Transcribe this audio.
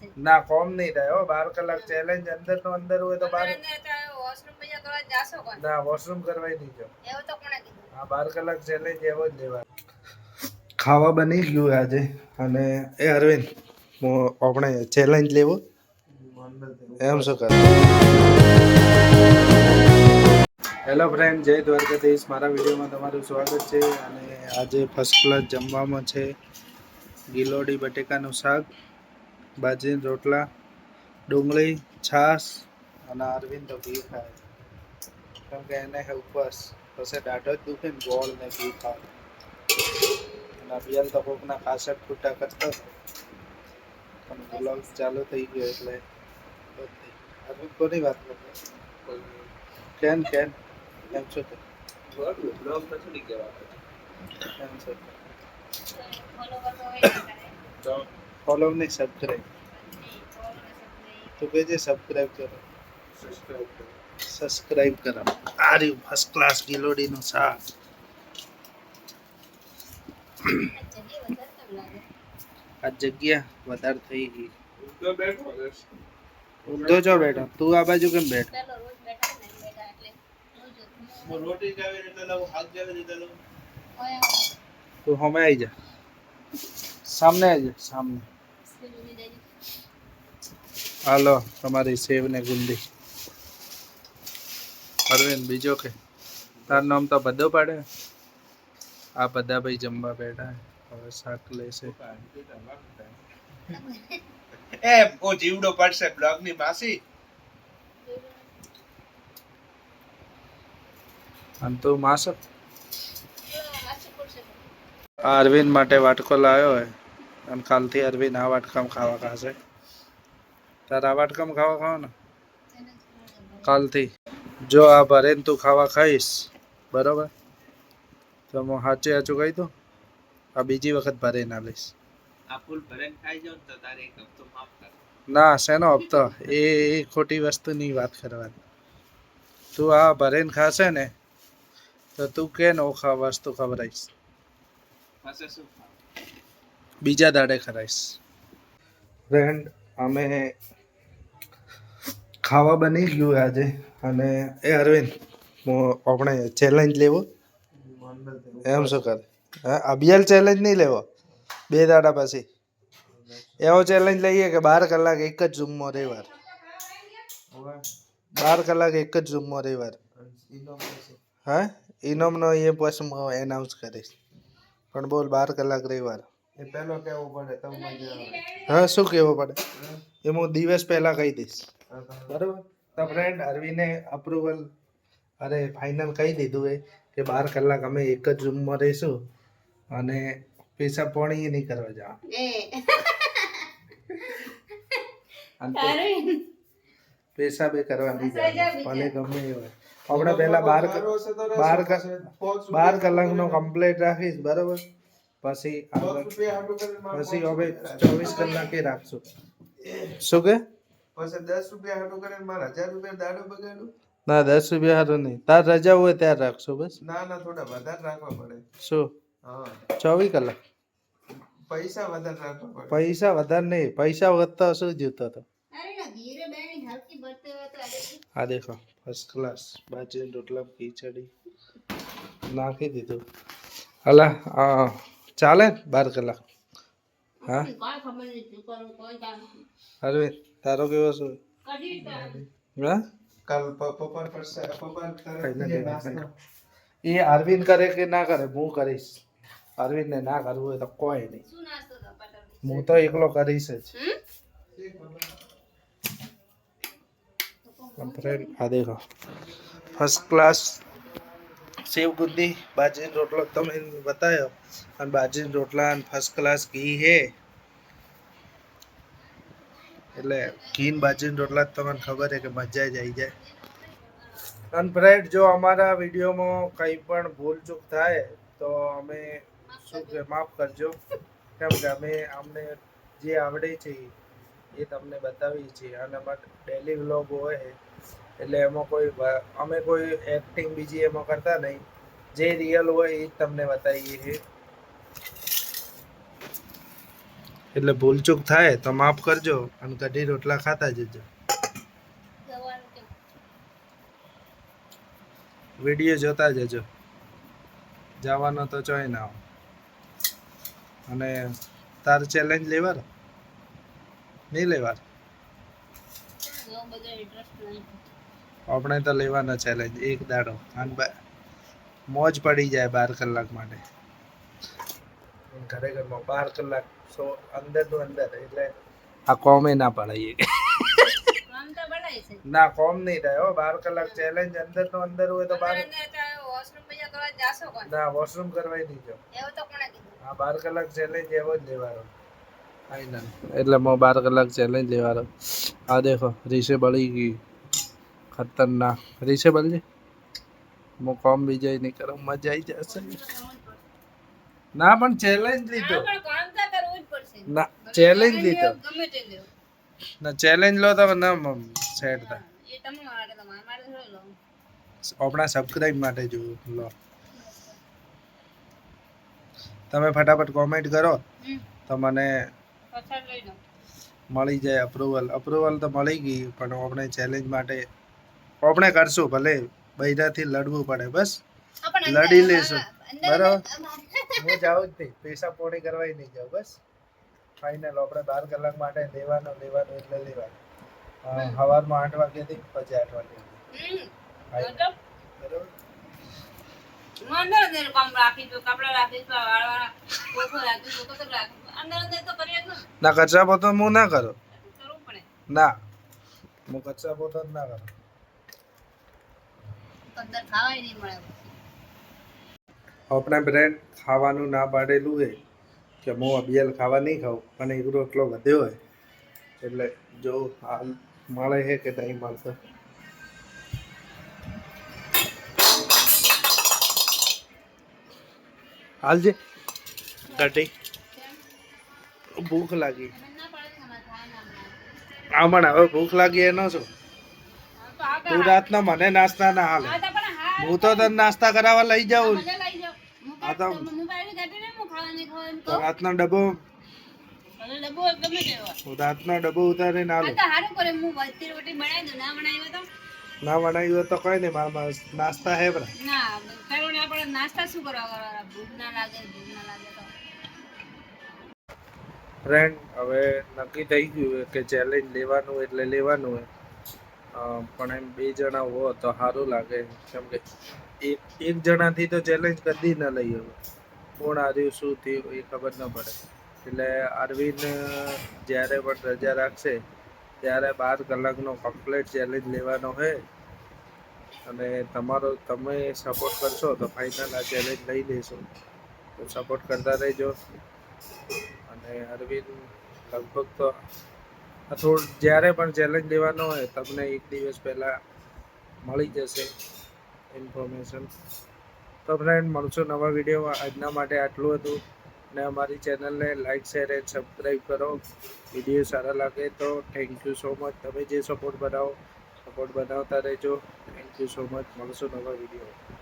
છે. ના કોમ નહીં થાય હો બાર કલાક ચેલેન્જ અંદર નો અંદર હોય તો બાર અંદર અંદર તો વોશરૂમ બીજા કરવા જાશો કોણ ના વોશરૂમ કરવાય નહીં જો એવું તો કોણે કીધું? હા બાર કલાક ચેલેન્જ એવો જ લેવા ખાવા બની ગયું આજે અને એ અરવિંદ આપણે ચેલેન્જ લેવો? એમ શું કરે? હેલો ફ્રેન્ડ જય દ્વારકાધીશ. મારા વિડીયોમાં તમારું સ્વાગત છે અને આજે ફર્સ્ટ ક્લાસ જમવામાં છે ગિલોડી બટેકાનું શાક. બાજરીના રોટલા ડુંગળી છાશ અને અરવિંદ તો ઘી ખાય. કેમ કે એને હે ઉપવાસ પછી દાઢો જ દુખે ને ગોળ ને ઘી ખાય. અને અભિયાલ તો કોકના કાસઠ ફૂટા કરતો હતો પણ બ્લોગ ચાલુ થઈ ગયો એટલે અરવિંદ કોની વાત કરતો કેન કેન. એમ છો કે એમ છો ફોલો કરતો હોય ના કરે. ફોલો નહીં સબસ્ક્રાઈબ તું કહેજે સબસ્ક્રાઈબ કરો. સબસ્ક્રાઇબ કરો. આ રહ્યું ફર્સ્ટ ક્લાસ ગિલોડીનું શાક. આ જગ્યા વધારે થઈ ગઈ. ઊંધો છો બેઠો. તું આ બાજુ કેમ બેઠો? રોટી જાવે એટલે હાથ જાવે એટલે તું હમે આવી જા. સામને આવી જા સામને. હાલો તમારી સેવ ને ગુંદી. અરવિંદ બીજો કે? તાર નામ તો બધો પાડે. આ બધા ભાઈ જમવા બેઠા હવે શાક લેશે. એ ઓ જીવડો પડશે બ્લોગની માસી. આમ તો માસ અરવિંદ માટે વાટકો લાવ્યો હોય. અને કાલથી અરવિંદ આ વાટકામાં ખાવા ખાશે. તાર આ ખાવા ખાવ ને કાલથી. જો આ ભરેન તું ખાવા ખાઈશ. બરોબર? તો હું સાચે સાચું કહી દઉં આ બીજી વખત ભરે ના લઈશ. ભરેન ખાઈ જાવ તો તારે એક હપ્તો ના શેનો હપ્તો? એ ખોટી વસ્તુની વાત કરવાની. તું આ ભરેન ખાશે ને તો તું કે ઓખા વસ્તુ ખવડાવીશ? બીજા દાડે ખરાઈશ ફ્રેન્ડ અમે ખાવા બની ગયું આજે. અને એ અરવિંદ હું આપણે ચેલેન્જ લેવો? એમ શું કરે? હા અભિયાલ ચેલેન્જ નહીં લેવો? બે દાડા પછી. એવો ચેલેન્જ લઈએ કે બાર કલાક એક જ રૂમમાં રહેવાર બાર કલાક એક જ રૂમમાં રહેવાર હા ઇનોમનો એ પછી હું એનાઉન્સ કરીશ. પણ બોલ બાર કલાક રહેવાર એ પેલો કેવું પડે હા શું કહેવું પડે? એ હું દિવસ પહેલા કહી દઈશ. બરોબર? તો ફ્રેન્ડ અરવિને અપ્રુવલ અરે ફાઇનલ કહી દીધું એ કે બાર કલાક અમે એક જ રૂમમાં રહીશું અને પેશાબ પાણી નહીં કરવા જવા પેશાબ એ કરવા નહીં જવાનું. ભલે ગમે એ હોય આપણે પહેલા બાર બાર બાર કલાકનો કમ્પ્લેટ રાખીશ બરોબર? પછી પછી હવે ચોવીસ કલાકે રાખશું. શું કે? પછી દસ રૂપિયા હાટું કરીને મારા હજાર રૂપિયા દાડો બગાડું ના દસ રૂપિયા સારું નહીં. તાર રજા હોય ત્યારે રાખશો બસ. ના ના થોડા વધારે રાખવા પડે. શું? હા. ચોવીસ કલાક? પૈસા વધારે રાખવા પડે. પૈસા વધારે નહીં. પૈસા વધતા શું જીવતો હતો અરે ના ધીરે બેની હલકી બરતે હોય તો અરે આ દેખો ફર્સ્ટ ક્લાસ બાજરી રોટલા ખીચડી. નાખી દીધું. હલા આ ચાલે બાર કલાક? હા. અરવિંદ તારો કેવો છે? હા? કાલ પપ્પા પડશે પપ્પા કરે એ અરવિંદ કરે કે ના કરે હું કરીશ. અરવિંદ ને ના કરવું હોય તો કોઈ નહીં. હું તો એકલો કરીશ જ. આ દેખો. ફર્સ્ટ ક્લાસ સેવ ગુંદી બાજરીનો રોટલો. તમે બતાવ્યો. અને બાજરી રોટલા અને ફર્સ્ટ ક્લાસ ઘી હે એટલે ઘી ને બાજરી રોટલા જ તમને ખબર છે કે મજા જ આવી જાય. અનફ્રાઈડ જો અમારા વિડીયોમાં કંઈ પણ ભૂલ ચૂક થાય, તો અમે શું કે, માફ કરજો. કેમ કે અમે અમને જે આવડે છે એ તમને બતાવીએ છીએ. અને અમારે ડેલી વ્લોગ હોય, એટલે એમાં કોઈ અમે કોઈ એક્ટિંગ બીજી એમાં કરતા નહીં. જે રિયલ હોય એ જ તમને બતાવીએ છીએ. એટલે ભૂલચૂક થાય તો માફ કરજો, અને કઢી રોટલા ખાતા જજો. વીડિયો જોતા જજો. જવાનો તો ચોય ના. અને તાર ચેલેન્જ લેવાર નહીં નહીં. આપણે તો લેવાનો ચેલેન્જ એક દાડો. અને મોજ પડી જાય બાર કલાક માટે. ખરેખરમાં બાર કલાક સો અંદરનું અંદર એટલે આ કોમે ના છે. ના કોમ નહીં થાય હો બાર કલાક ચેલેન્જ અંદર નો અંદર હોય તો બાર કરવા? ના વોશરૂમ કરવાય નહીં જો એવું તો કોણે કીધું? આ બાર કલાક ચેલેન્જ એવો જ લેવાનો. ફાઇનલ એટલે હું બાર કલાક ચેલેન્જ લેવાનો. આ દેખો રીસે બળી ગઈ ખતરનાક. રીસે બળજે? હું કોમ બીજા નહીં કરું મજા આવી જશે. ના પણ ચેલેન્જ લીધો. ના ચેલેન્જ લીધો. ના ચેલેન્જ લો તો ના સેટ થાય. આપણા સબસ્ક્રાઇબ માટે જો લો તમે ફટાફટ કોમેન્ટ કરો તો મને. મળી જાય અપ્રુવલ અપ્રુવલ તો મળી ગઈ પણ આપણે ચેલેન્જ માટે આપણે કરશું ભલે બૈરાથી લડવું પડે બસ લડી લેશું. બરાબર. હું જાઉં જ નહીં. પૈસા પોણી કરવા નહીં જાઉં. બસ. ફાઇનલ આપણે બાર કલાક માટે લેવાનું લેવાનો એટલે લેવાનું. સવારમાં આઠ વાગ્યાથી પછી આઠ વાગ્યા બરાબર હું. અંદર અંદર કામ રાખી દઉં, કપડાં રાખી દઉં, વાળવાના પોતું રાખી દઉં, કશું રાખી દઉં. અંદર અંદર તો કરીએ જ ના. કચરા પોતો હું ના કરું. કરવું પડે. ના. હું કચરા પોતો ના કરું. અંદર ખાવાય નહીં મળે. આપણે બ્રેડ ખાવાનું ના પાડેલું હોય કે હું અબિયલ ખાવા નહીં ખાઉં પણ એ રોટલો વધ્યો હોય એટલે જો હાલ મળે છે કે નહીં મળતો હાલજે. કટી ભૂખ લાગી. તમે ના પાડે તો તમારે ખાવા ના મળે. આ પણ હવે ભૂખ લાગી એનો શું? તું રાતના મને નાસ્તા ના હાલે. હા, તો તને નાસ્તા કરાવવા લઈ જાઉં. આ તો-. રાતનો ડબ્બો રાતનો ના ના બનાવ્યું તો? કઈ નહીં મારા નાસ્તા હે બરા નાસ્તા શું કરવા ભૂખ ના લાગે ભૂખ ના લાગે તો. ફ્રેન્ડ હવે નક્કી થઈ ગયું કે ચેલેન્જ લેવાનું એટલે લેવાનું હોય. પણ એમ બે જણા હો તો સારું લાગે. કેમ કે એક એક જણાથી તો ચેલેન્જ કદી ન લઈ હવે કોણ હાર્યું શું થયું, એ ખબર ન પડે. એટલે અરવિંદ જ્યારે પણ રજા રાખશે, ત્યારે બાર કલાકનો કમ્પ્લીટ ચેલેન્જ લેવાનો છે અને તમારો, તમે સપોર્ટ કરશો તો ફાઇનલ આ ચેલેન્જ લઈ લેશો. તો સપોર્ટ કરતા રહેજો. અને અરવિંદ લગભગ તો થોડું જ્યારે પણ ચેલેન્જ લેવાનો હોય, તમને એક દિવસ પહેલાં મળી જશે ઇન્ફોર્મેશન તો ફ્રેન્ડ મળશું નવા વિડીયોમાં આજના માટે આટલું હતું. ને અમારી ચેનલને લાઇક શેર એન્ડ સબસ્ક્રાઈબ કરો. વીડિયો સારા લાગે તો થેન્ક યુ સો મચ તમે જે સપોર્ટ બનાવો સપોર્ટ બનાવતા રહેજો. થેન્ક યુ સો મચ મળશું નવા વીડિયો